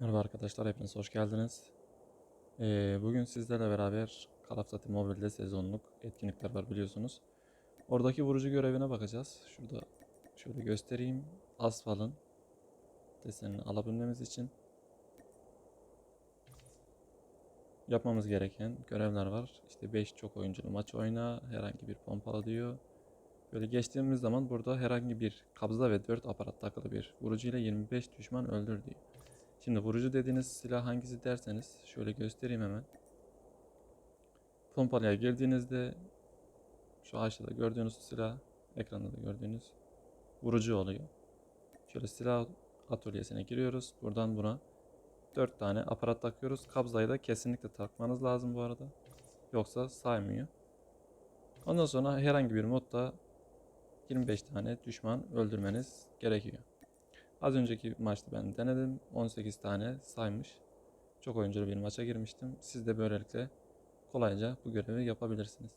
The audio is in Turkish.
Merhaba arkadaşlar, hepiniz hoş geldiniz. Ee, bugün sizlerle beraber Call Mobile'de sezonluk etkinlikler var biliyorsunuz. Oradaki vurucu görevine bakacağız. Şurada şöyle göstereyim. Asfal'ın desenini alabilmemiz için yapmamız gereken görevler var. İşte 5 çok oyunculu maç oyna, herhangi bir pompalı diyor. Böyle geçtiğimiz zaman burada herhangi bir kabza ve 4 aparat takılı bir vurucu ile 25 düşman öldür diyor. Şimdi vurucu dediğiniz silah hangisi derseniz şöyle göstereyim hemen. Pompalıya girdiğinizde şu aşağıda gördüğünüz silah ekranda da gördüğünüz vurucu oluyor. Şöyle silah atölyesine giriyoruz. Buradan buna 4 tane aparat takıyoruz. Kabzayı da kesinlikle takmanız lazım bu arada. Yoksa saymıyor. Ondan sonra herhangi bir modda 25 tane düşman öldürmeniz gerekiyor. Az önceki maçta ben denedim. 18 tane saymış. Çok oyunculu bir maça girmiştim. Siz de böylelikle kolayca bu görevi yapabilirsiniz.